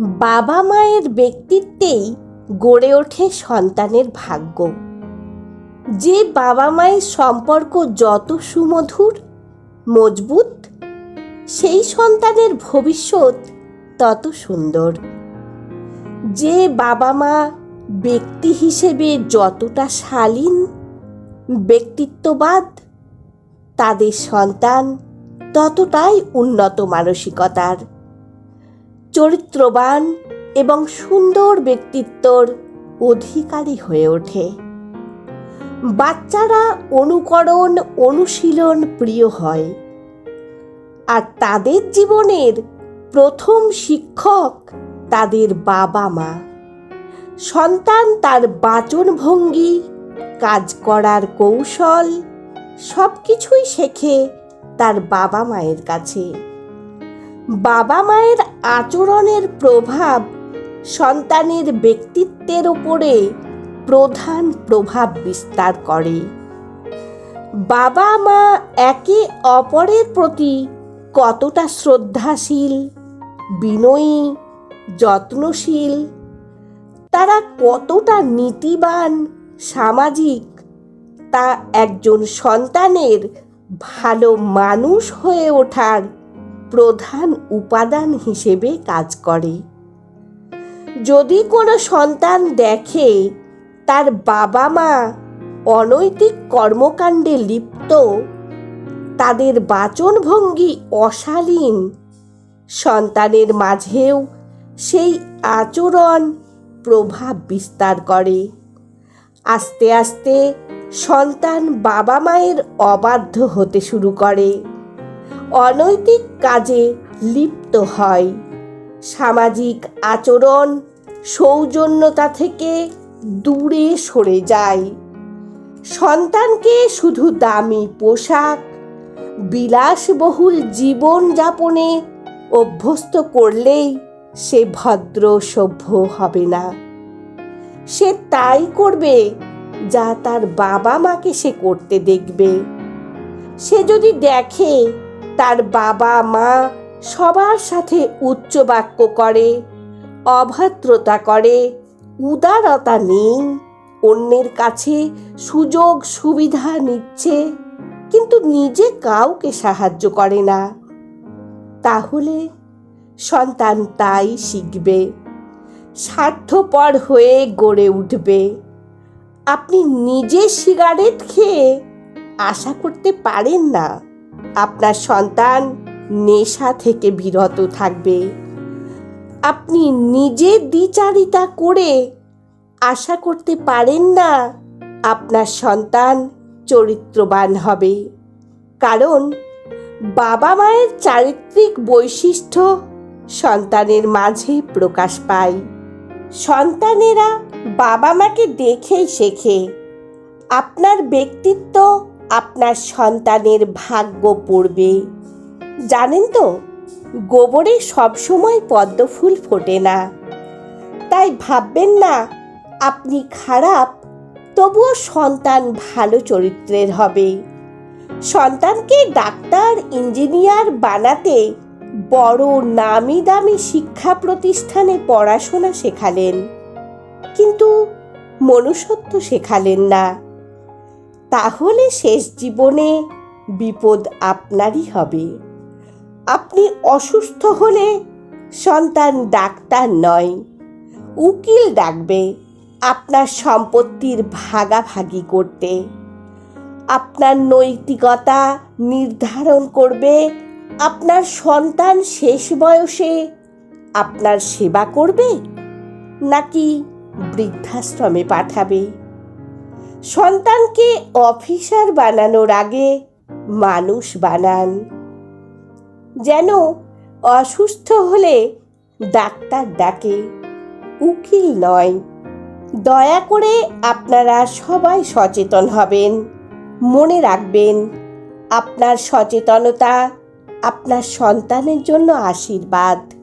বাবা মায়ের ব্যক্তিত্বেই গড়ে ওঠে সন্তানের ভাগ্য। যে বাবা মায়ের সম্পর্ক যত সুমধুর, মজবুত, সেই সন্তানের ভবিষ্যৎ তত সুন্দর। যে বাবা মা ব্যক্তি হিসেবে যতটা শালীন, ব্যক্তিত্ববাদ, তাদের সন্তান ততটাই উন্নত মানসিকতার। চরিত্রবান এবং সুন্দর ব্যক্তিত্বর অধিকারী হয়ে ওঠে। বাচ্চারা অনুকরণ, অনুশীলন প্রিয় হয়। আর তাদের জীবনের প্রথম শিক্ষক তাদের বাবা মা সন্তান তার বাচনভঙ্গি, কাজ করার কৌশল সব কিছুই শেখে তার বাবা মায়ের কাছে। বাবা মায়ের আচরণের প্রভাব সন্তানের ব্যক্তিত্বের উপরে প্রধান প্রভাব বিস্তার করে। বাবা মা একে অপরের প্রতি কতটা শ্রদ্ধাশীল, বিনয়ী, যত্নশীল, তারা কতটা নীতিবান, সামাজিক, তা একজন সন্তানের ভালো মানুষ হয়ে ওঠার প্রধান উপাদান হিসেবে কাজ করে। যদি কোনো সন্তান দেখে তার বাবা মা অনৈতিক কর্মকাণ্ডে লিপ্ত, তাদের বাচনভঙ্গি অশালীন, সন্তানের মাঝেও সেই আচরণ প্রভাব বিস্তার করে। আস্তে আস্তে সন্তান বাবা মায়ের অবাধ্য হতে শুরু করে। অনৈতিক কাজে লিপ্ত হয়। সামাজিক আচরণ সৌজন্যতা থেকে দূরে সরে যায়। সন্তানকে শুধু দামি পোশাক, বিলাসবহুল জীবন যাপনে অভ্যস্ত করলেই সে ভদ্র সভ্য হবে না। সে তাই করবে যা তার বাবা মাকে সে করতে দেখবে। সে যদি দেখে তার বাবা মা সবার সাথে উচ্চ বাক্য করে, অভদ্রতা করে, উদারতা নেই, অন্যের কাছে সুযোগ সুবিধা নিচ্ছে, কিন্তু নিজে কাউকে সাহায্য করে না। তাহলে সন্তান তাই শিখবে, স্বার্থপর হয়ে গড়ে উঠবে। আপনি নিজে সিগারেট খেয়ে আশা করতে পারেন না। আপনার সন্তান নেশা থেকে বিরত থাকবে। আপনি নিজে দ্বিচারিতা করে আশা করতে পারেন না আপনার সন্তান চরিত্রবান হবে। কারণ বাবা মায়ের চারিত্রিক বৈশিষ্ট্য সন্তানের মাঝে প্রকাশ পায়। সন্তানেরা বাবা মাকে দেখেই শেখে। আপনার ব্যক্তিত্ব আপনার সন্তানের ভাগ্য পড়বে। জানেন তো, গোবরে সবসময় পদ্ম ফুল ফোটে না। তাই ভাববেন না, আপনি খারাপ, তবুও সন্তান ভালো চরিত্রের হবে। সন্তানকে ডাক্তার, ইঞ্জিনিয়ার বানাতে বড় নামি দামি শিক্ষা প্রতিষ্ঠানে পড়াশোনা শেখালেন। কিন্তু মনুষ্যত্ব শেখালেন না। তাহলে শেষ জীবনে বিপদ আপনারই হবে। আপনি অসুস্থ হলে সন্তান ডাক্তার নয়, উকিল ডাকবে, আপনার সম্পত্তির ভাগাভাগি করতে। আপনার নৈতিকতা নির্ধারণ করবে, আপনার সন্তান শেষ বয়সে আপনার সেবা করবে, নাকি বৃদ্ধাশ্রমে পাঠাবে? সন্তানকে অফিসার বানানোর আগে মানুষ বানান। যেন অসুস্থ হলে ডাক্তার ডাকে, উকিল নয়। দয়া করে আপনারা সবাই সচেতন হবেন। মনে রাখবেন, আপনার সচেতনতা আপনার সন্তানের জন্য আশীর্বাদ।